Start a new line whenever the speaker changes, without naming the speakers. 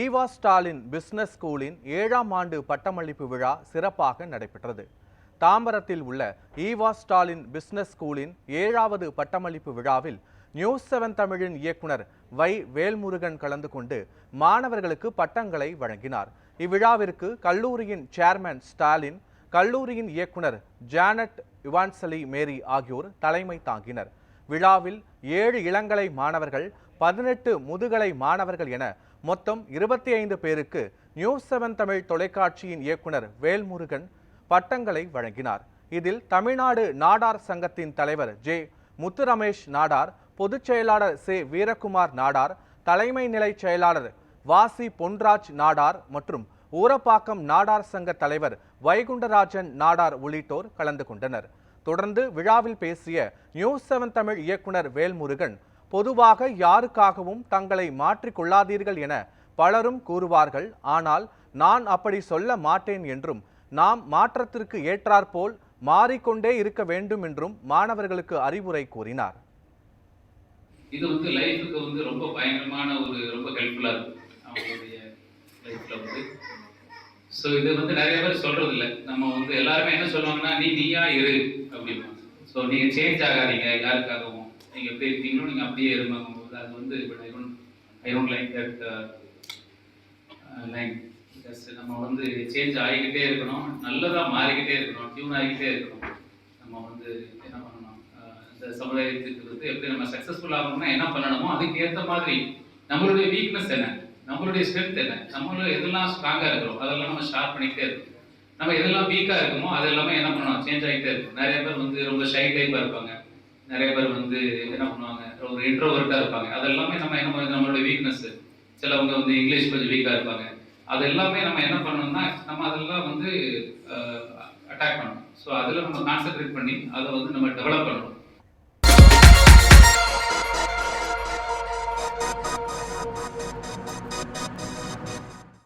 Eva Stalin business ஸ்கூலின் ஏழாம் ஆண்டு பட்டமளிப்பு விழா சிறப்பாக நடைபெற்றது. தாம்பரத்தில் உள்ள ஈவா ஸ்டாலின் பிசினஸ் ஸ்கூலின் ஏழாவது பட்டமளிப்பு விழாவில் நியூஸ் செவன் தமிழின் இயக்குனர் வை. வேல்முருகன் கலந்து கொண்டு மாணவர்களுக்கு பட்டங்களை வழங்கினார். இவ்விழாவிற்கு கல்லூரியின் சேர்மன் ஸ்டாலின் கல்லூரியின் இயக்குனர் ஜானட் இவான்சலி மேரி ஆகியோர் தலைமை தாங்கினர். விழாவில் ஏழு இளங்கலை மாணவர்கள் பதினெட்டு முதுகலை மாணவர்கள் என மொத்தம் இருபத்தி ஐந்து பேருக்கு நியூஸ் செவன் தமிழ் தொலைக்காட்சியின் இயக்குனர் வேல்முருகன் பட்டங்களை வழங்கினார். இதில் தமிழ்நாடு நாடார் சங்கத்தின் தலைவர் ஜே முத்துரமேஷ் நாடார் பொதுச் செயலாளர் சே வீரகுமார் நாடார் தலைமை நிலை செயலாளர் வாசி பொன்ராஜ் நாடார் மற்றும் ஊரப்பாக்கம் நாடார் சங்க தலைவர் வைகுண்டராஜன் நாடார் உள்ளிட்டோர் கலந்து கொண்டனர். தொடர்ந்து விழாவில் பேசிய நியூஸ் செவன் தமிழ் இயக்குனர் வேல்முருகன் பொதுவாக யாருக்காகவும் தங்களை மாற்றிக்கொள்ளாதீர்கள் என பலரும் கூறுவார்கள். ஆனால் நான் அப்படி சொல்ல மாட்டேன் என்றும் நாம் மாற்றத்திற்கு ஏற்றாற்போல் மாறிக்கொண்டே இருக்க வேண்டும் என்றும் மாணவர்களுக்கு அறிவுரை கூறினார்.
இது வந்து லைஃபுக்கு வந்து ரொம்ப பயங்கரமான ஒரு ரொம்ப ஹெல்ப்ஃபுல்லாக இருக்கும். அவங்களுடைய லைஃப்பில் வந்து. ஸோ இது வந்து நிறைய பேர் சொல்கிறது இல்லை நம்ம வந்து எல்லாருமே என்ன சொல்லுவாங்கன்னா நீ நீயா இரு அப்படின்னு ஸோ நீங்கள் சேஞ்ச் ஆகாதீங்க யாருக்காகவும். நீங்கள் எப்படி இருக்கீங்களோ நீங்கள் அப்படியே இருமாங்க அது வந்து I don't I don't like that line just நம்ம வந்து சேஞ்ச் ஆகிக்கிட்டே இருக்கணும். நல்லதாக மாறிக்கிட்டே இருக்கணும். டியூன் ஆகிக்கிட்டே இருக்கணும். நம்ம வந்து என்ன பண்ணணும்? Uh, இந்த சமுதாயத்துக்கு வந்து எப்படி நம்ம சக்ஸஸ்ஃபுல் ஆகணும்னா என்ன பண்ணணுமோ அதுக்கு ஏற்ற மாதிரி நம்மளுடைய வீக்னஸ் என்ன? நம்மளுடைய ஸ்ட்ரென்த் என்ன? நம்மள எதெல்லாம் ஸ்ட்ராங்காக இருக்கிறோம் அதெல்லாம் நம்ம ஷார்ப் பண்ணிக்கிட்டே இருக்கணும். நம்ம எதெல்லாம் வீக்காக இருக்குமோ அது எல்லாமே என்ன பண்ணணும்? சேஞ்ச் ஆகிட்டே இருக்கும் நிறைய பேர் வந்து ரொம்ப ஷை டைப்பாக இருப்பாங்க. நிறைய பேர் வந்து என்ன பண்ணுவாங்க ஒரு இன்ட்ரோவர்ட்டாக இருப்பாங்க. அது எல்லாமே நம்ம என்ன பண்ணுறது நம்மளோட வீக்னஸ் சிலவங்க வந்து இங்கிலீஷ் கொஞ்சம் வீக்காக இருப்பாங்க. அது எல்லாமே நம்ம என்ன பண்ணணும்னா நம்ம அதெல்லாம் வந்து அட்டாக் பண்ணணும். ஸோ அதில் நம்ம கான்சென்ட்ரேட் பண்ணி அதை வந்து நம்ம டெவலப் பண்ணணும்.